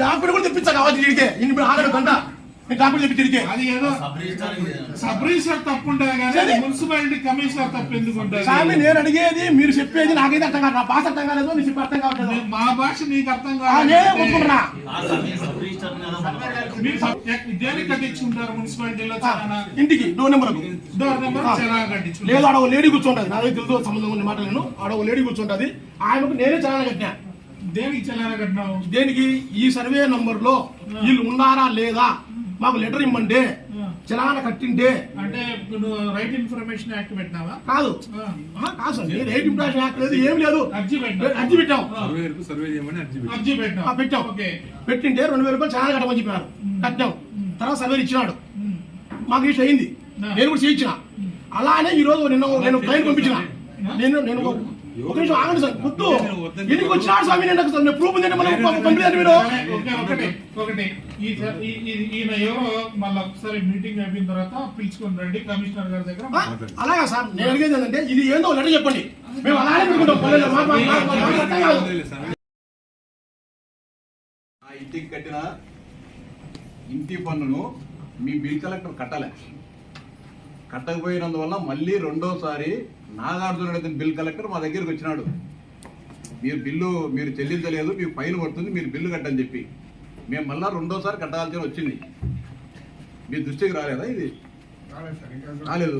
Doctor కూడా తెప్పించా కావాలి తిరిగితే ఇన్ని ఆగడు గంట నేను డాక్టర్ తెప్పి తిరిగితే అది ఏదో సబ్ రిజిస్టర్ తప్పు కానీ సరే. మున్సిపాలిటీ కమిషనర్ తప్పు ఎందుకు ఉంటుంది నేను అడిగేది మీరు చెప్పేది నాకైతే అర్థం కాదు. నా భాష అర్థం కాలేదు నీ చెప్పి అర్థం కావట్లేదు. మా భాష నీకు అర్థం కాదు దేనికి కట్టించుకుంటారు మున్సిపాలిటీలో ఇంటికి డోర్ నెంబర్ డోర్ నెంబర్ లేదు ఆడ ఒక లేడీ కూర్చుంటది. నా దగ్గర తెలుసు సంబంధం ఉన్న మాట నేను. ఆడ ఒక లేడీ కూర్చుంటది. ఆయనకు నేనే చాలా కట్టినా. దేనికి చలానా కట్టినావు? దేనికి? ఈ సర్వే నంబర్లో వీళ్ళు ఉన్నారా లేదా? మాకు లెటర్ ఇమ్మంటే. చలాన కట్టింటే. అంటే రైట్ ఇన్ఫర్మేషన్ యాక్ట్ పెట్టినావా? కాదు. కాదు సార్ రేట్ ఇంప్రెషన్ యాక్ట్ లేదు ఏం లేదు. అర్జీ పెట్టాం సర్వేయర్కు సర్వే చేయమని అర్జీ పెట్టి పెట్టాం ఓకే. పెట్టింటే రెండు వేల రూపాయలు చాలా కట్టమని చెప్పినారు కట్టాం తర్వాత సర్వే ఇచ్చినాడు. మాకు ఇష్ట అయింది. నేను కూడా చేయించిన. అలానే ఈ రోజు నిన్న నేను ట్రైన్ పంపించిన. నేను నేను ఒక- నిమిషం ఆగండి సార్ గుర్తు ఎందుకు వచ్చినాడు స్వామి? నేను ప్రూఫ్ మనం మీరు. ఒకటి ఒకటి. ఈ స- ఈ- ఈ- ఈయన ఎవరో మళ్ళీ ఒకసారి మీటింగ్ అయిపోయిన తర్వాత పిలుచుకొని రండి కమిషనర్ గారి దగ్గర? అలాగా సార్ నేను అడిగేది ఏంటంటే ఇది ఏందో లెటర్ చెప్పండి. మేము అలానే పెట్టుకుంటాం. ఆ ఇంటికి కట్టిన ఇంటి పన్నును మీ బిల్ కలెక్టర్ కట్టలే. కట్టకపోయినందువల్ల మళ్ళీ రెండోసారి నాగార్జున అనే బిల్ కలెక్టర్ మా దగ్గరికి వచ్చినాడు. మీరు బిల్లు మీరు చెల్లించలేదు మీకు ఫైన్ పడుతుంది మీరు బిల్లు కట్టని చెప్పి. మేము మళ్ళా రెండోసారి కట్టాల్సిన వచ్చింది. మీ దృష్టికి రాలేదా ఇది? రాలేదు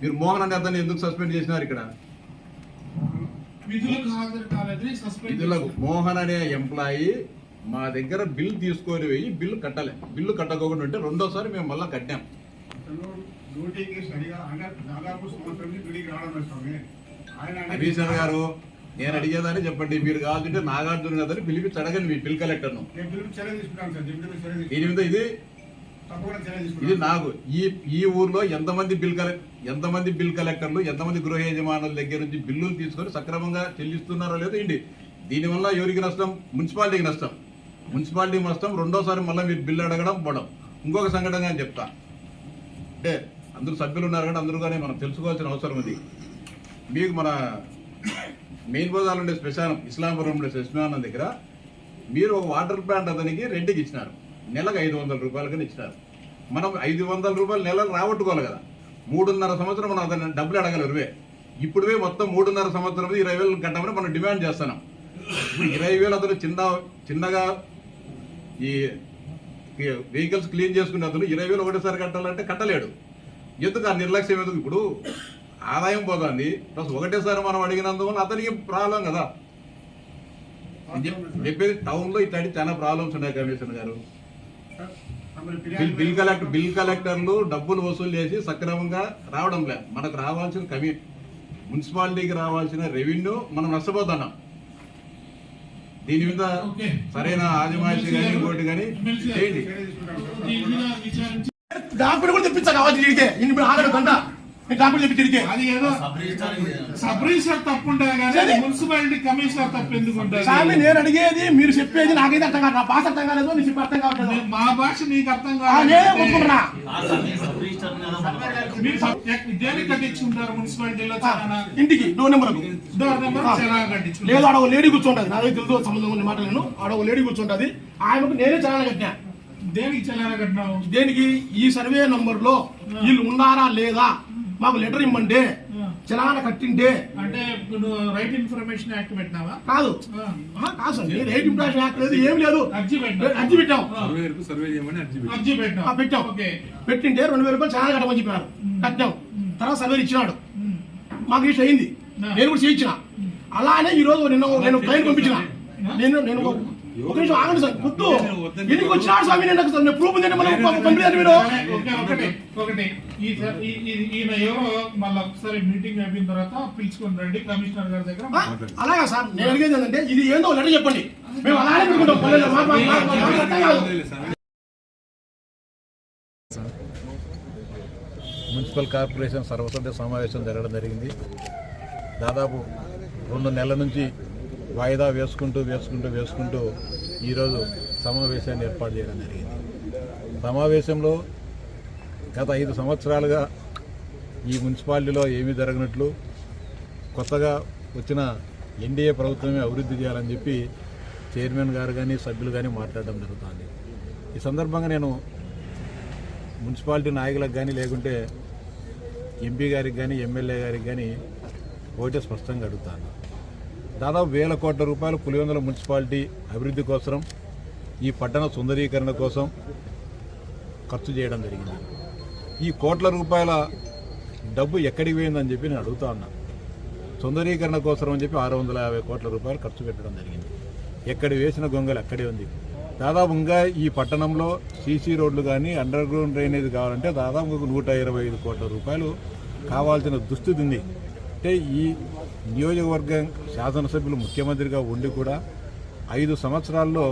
మీరు మోహన్ అనే అతన్ని ఎందుకు సస్పెండ్ చేసినారు ఇక్కడ? విధులకు మోహన్ అనే ఎంప్లాయీ మా దగ్గర బిల్ తీసుకొని పోయి బిల్లు కట్టలే. బిల్లు కట్టకోకుండా ఉంటే రెండోసారి మేము మళ్ళీ కట్టాం. డ్యూటీకి సరిగా దాదాపు సంవత్సరం నుంచి డ్యూటీకి రావడం స్వామి. ఆయన గారు నేను అడిగేదాన్ని చెప్పండి. మీరు కావాలంటే నాగార్జున గారిని పిలిపించి అడగండి మీ బిల్ కలెక్టర్ను. దీని మీద ఇది ఇది నాకు ఈ ఈ ఊర్లో ఎంతమంది బిల్ కలెక్ట్ ఎంతమంది బిల్ కలెక్టర్లు ఎంతమంది గృహ యజమానుల దగ్గర నుంచి బిల్లులు తీసుకొని సక్రమంగా చెల్లిస్తున్నారో లేదో ఏంటి? దీనివల్ల ఎవరికి నష్టం? మున్సిపాలిటీకి నష్టం. మున్సిపాలిటీకి నష్టం రెండోసారి మళ్ళీ మీరు బిల్లు అడగడం పోవడం ఇంకొక సంఘటన అని చెప్తా. అంటే అందరూ సభ్యులు ఉన్నారు కానీ అందరూ కానీ మనం తెలుసుకోవాల్సిన అవసరం ఉంది. మీకు మన మెయిన్ బజార్లో ఉండే శ్మశానం ఇస్లాంపురం ఉండే శ్మశానం దగ్గర మీరు ఒక వాటర్ ప్లాంట్ అతనికి రెంట్కి ఇచ్చినారు. నెలకు ఐదు వందల రూపాయలకని ఇచ్చినారు. మనం ఐదు వందల రూపాయలు నెలలు రాబట్టుకోవాలి కదా. మూడున్నర సంవత్సరం మనం అతను డబ్బులు అడగలరువే ఇప్పుడువే మొత్తం మూడున్నర సంవత్సరం ఇరవై వేలు కట్టమని మనం డిమాండ్ చేస్తున్నాం. ఇరవై వేలు అతను చిన్న చిన్నగా ఈ వెహికల్స్ క్లీన్ చేసుకునే అతను ఇరవై వేలు ఒకటేసారి కట్టాలంటే కట్టలేడు. ఎందుకు ఆ నిర్లక్ష్యం ఎందుకు? ఇప్పుడు ఆదాయం పోతుంది. ప్లస్ ఒకటేసారి మనం అడిగినందువల్ల అతనికి ప్రాబ్లం కదా. చెప్పేది టౌన్లో ఇట్లాంటి చాలా ప్రాబ్లమ్స్ ఉన్నాయి కమిషనర్ గారు. బిల్ కలెక్టర్ బిల్ కలెక్టర్లు డబ్బులు వసూలు చేసి సక్రమంగా రావడం లే మనకు రావాల్సిన కమి మున్సిపాలిటీకి రావాల్సిన రెవెన్యూ మనం నష్టపోతున్నాం. దీని మీద. సరైన ఆదిమాసి కానీ ఇంకోటి కానీ చేయండి. డాక్టర్ కూడా తెప్పించా కావాలి తిరిగితే ఇన్ని ఆగడు గంట. నేను డాక్టర్ తెప్పి తిరిగితే అది ఏదో సబ్ రిజిస్టర్ తప్పు కానీ. మున్సిపాలిటీ కమిషనర్ తప్పు ఎందుకు ఉంటుంది? స్వామి నేను అడిగేది మీరు చెప్పేది నాకైతే అర్థం కాదు. నా భాష అర్థం కాలేదు నీ చెప్పి అర్థం కావట్లేదు. మా భాష నీకు అర్థం నేనే కాదు సబ్- ఎక్- దేనికి కట్టించుకుంటారు మున్సిపాలిటీలో ఇంటికి డోర్ నెంబర్ డోర్ నెంబర్ లేదు ఆడ ఒక లేడీ కూర్చుంటది. నా దగ్గర తెలుసు సంబంధం ఉన్న మాట నేను. ఆడ ఒక లేడీ కూర్చుంటది. ఆయనకు నేనే చాలా కట్టినా. దేనికి చలానా దేనికి? ఈ సర్వే నంబర్లో వీళ్ళు ఉన్నారా లేదా? మాకు లెటర్ ఇమ్మంటే. చలాన కట్టింటే. అంటే నువ్వు రైట్ ఇన్ఫర్మేషన్ యాక్ట్ పెట్టినావా? కాదు. కాదు సార్ రేట్ ఇంప్రెషన్ యాక్ట్ లేదు ఏం లేదు. అర్జీ పెట్టినా అర్జీ పెట్టాం సర్వే చేయమని అర్జీ పెట్టి. పెట్టాం ఓకే. పెట్టింటే రెండు వేల రూపాయలు చాలా కట్టమని చెప్పినారు. కట్టాం తర్వాత సర్వే ఇచ్చినాడు. మాకు ఇష్ట అయింది. నేను కూడా చేయించిన. అలానే ఈ రోజు నిన్న నేను ట్రైన్ పంపించిన. నేను నేను ఒక- నిమిషం ఆగండి సార్ గుర్తు ఎందుకు వచ్చినాడు స్వామి నేను నాకు ప్రూఫ్ మనం పంపించారు మీరు. ఒకటి ఒకటి ఈ స- ఈ- ఈ- ఈయన ఎవరో మళ్ళీ ఒకసారి మీటింగ్ అయిపోయిన తర్వాత పిలుచుకొని రండి కమిషనర్ గారి దగ్గర అలాగా సార్ నేను అడిగేది ఏంటంటే ఇది ఏందో లెటర్ చెప్పండి. మేము అలానే పెట్టుకుంటాం. మున్సిపల్ కార్పొరేషన్ సర్వసభ్య సమావేశం జరగడం జరిగింది. దాదాపు రెండు నెలల నుంచి వాయిదా వేసుకుంటూ వేసుకుంటూ వేసుకుంటూ ఈరోజు సమావేశాన్ని ఏర్పాటు చేయడం జరిగింది. సమావేశంలో గత ఐదు సంవత్సరాలుగా ఈ మున్సిపాలిటీలో ఏమీ జరగనట్లు కొత్తగా వచ్చిన ఎన్డీఏ ప్రభుత్వమే అభివృద్ధి చేయాలని చెప్పి చైర్మన్ గారు కానీ సభ్యులు కానీ మాట్లాడడం జరుగుతుంది. ఈ సందర్భంగా నేను మున్సిపాలిటీ నాయకులకు కానీ లేకుంటే ఎంపీ గారికి కానీ ఎమ్మెల్యే గారికి కానీ ఒకటే స్పష్టంగా అడుగుతాను. దాదాపు వేల కోట్ల రూపాయలు పులివెందుల మున్సిపాలిటీ అభివృద్ధి కోసం ఈ పట్టణ సుందరీకరణ కోసం ఖర్చు చేయడం జరిగింది. ఈ కోట్ల రూపాయల డబ్బు ఎక్కడికి పోయిందని చెప్పి నేను అడుగుతా ఉన్నా. సుందరీకరణ కోసం అని చెప్పి ఆరు వందల యాభై కోట్ల రూపాయలు ఖర్చు పెట్టడం జరిగింది. ఎక్కడ వేసిన గొంగలు అక్కడే ఉంది. దాదాపు ఇంకా ఈ పట్టణంలో సీసీ రోడ్లు కానీ అండర్ గ్రౌండ్ డ్రైనేజ్ కావాలంటే దాదాపు ఒక నూట ఇరవై ఐదు కోట్ల రూపాయలు కావాల్సిన దుస్థితి ఉంది. అంటే ఈ నియోజకవర్గం శాసనసభ్యులు ముఖ్యమంత్రిగా ఉండి కూడా ఐదు సంవత్సరాల్లో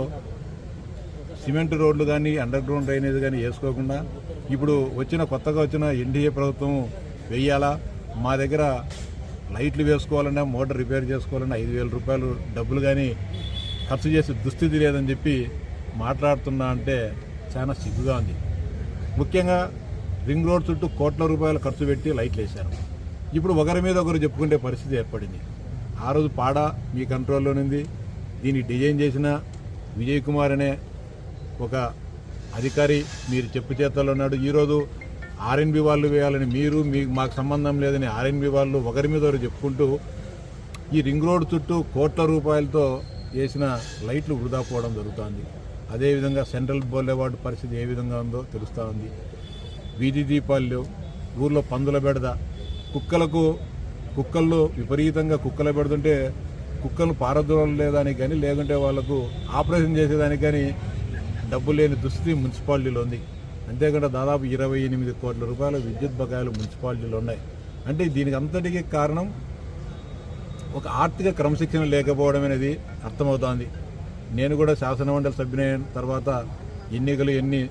సిమెంట్ రోడ్లు కానీ అండర్ గ్రౌండ్ డ్రైనేజ్ కానీ వేసుకోకుండా ఇప్పుడు వచ్చిన కొత్తగా వచ్చిన ఎన్డీఏ ప్రభుత్వం వెయ్యాలా మా దగ్గర లైట్లు వేసుకోవాలన్నా మోటార్ రిపేర్ చేసుకోవాలన్నా ఐదు వేల రూపాయలు డబ్బులు కానీ ఖర్చు చేసే దుస్థితి లేదని చెప్పి మాట్లాడుతున్నా అంటే చాలా సిగ్గుగా ఉంది. ముఖ్యంగా రింగ్ రోడ్ చుట్టూ కోట్ల రూపాయలు ఖర్చు పెట్టి లైట్లు వేశారు. ఇప్పుడు ఒకరి మీద ఒకరు చెప్పుకునే పరిస్థితి ఏర్పడింది. ఆ రోజు పాడ మీ కంట్రోల్లోనుంది దీన్ని డిజైన్ చేసిన విజయ్ కుమార్ అనే ఒక అధికారి మీరు చెప్పు చేతల్లో ఉన్నాడు. ఈరోజు ఆర్ఎన్బి వాళ్ళు వేయాలని మీరు మీకు మాకు సంబంధం లేదని ఆర్ఎన్బి వాళ్ళు ఒకరి మీద ఒకరు చెప్పుకుంటూ ఈ రింగ్ రోడ్ చుట్టూ కోట్ల రూపాయలతో వేసిన లైట్లు వృధా పోవడం జరుగుతోంది. అదేవిధంగా సెంట్రల్ బోలేవార్డు పరిస్థితి ఏ విధంగా ఉందో తెలుస్తూ ఉంది. వీధి దీపాలు ఊర్లో పందుల బెడద కుక్కలకు కుక్కల్లో విపరీతంగా కుక్కలు పెడుతుంటే కుక్కలు పారదూరం లేదానికి కానీ లేకుంటే వాళ్ళకు ఆపరేషన్ చేసేదానికి కానీ డబ్బు లేని దుస్థితి మున్సిపాలిటీలో ఉంది. అంతేకాకుండా దాదాపు ఇరవై ఎనిమిది కోట్ల రూపాయల విద్యుత్ బకాయిలు మున్సిపాలిటీలో ఉన్నాయి. అంటే దీనికి అంతటికీ కారణం ఒక ఆర్థిక క్రమశిక్షణ లేకపోవడం అనేది అర్థమవుతోంది. నేను కూడా శాసనమండలి సభ్యునైన తర్వాత ఎన్నికలు ఎన్ని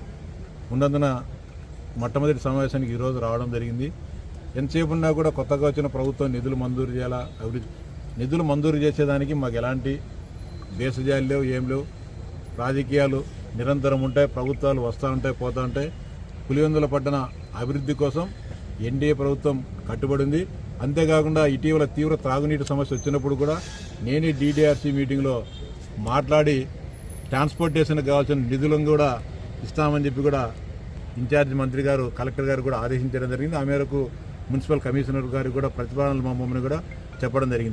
ఉన్నందున మొట్టమొదటి సమావేశానికి ఈరోజు రావడం జరిగింది. ఎంతసేపు ఉన్నా కూడా కొత్తగా వచ్చిన ప్రభుత్వం నిధులు మంజూరు చేయాలా? అభివృద్ధి నిధులు మంజూరు చేసేదానికి మాకు ఎలాంటి దేశజాలు లేవు ఏం లేవు. రాజకీయాలు నిరంతరం ఉంటాయి ప్రభుత్వాలు వస్తూ ఉంటాయి పోతూ ఉంటాయి. పులివెందుల పట్టణ అభివృద్ధి కోసం ఎన్డీఏ ప్రభుత్వం కట్టుబడింది అంతేకాకుండా ఇటీవల తీవ్ర త్రాగునీటి సమస్య వచ్చినప్పుడు కూడా నేనే డీడీఆర్సీ మీటింగ్లో మాట్లాడి ట్రాన్స్పోర్టేషన్కి కావాల్సిన నిధులను కూడా ఇస్తామని చెప్పి కూడా ఇన్ఛార్జ్ మంత్రి గారు కలెక్టర్ గారు కూడా ఆదేశించడం జరిగింది. ఆ మేరకు మున్సిపల్ కమిషనర్ గారికి కూడా ప్రతిపాదనలు మా మమ్మల్ని కూడా చెప్పడం జరిగింది.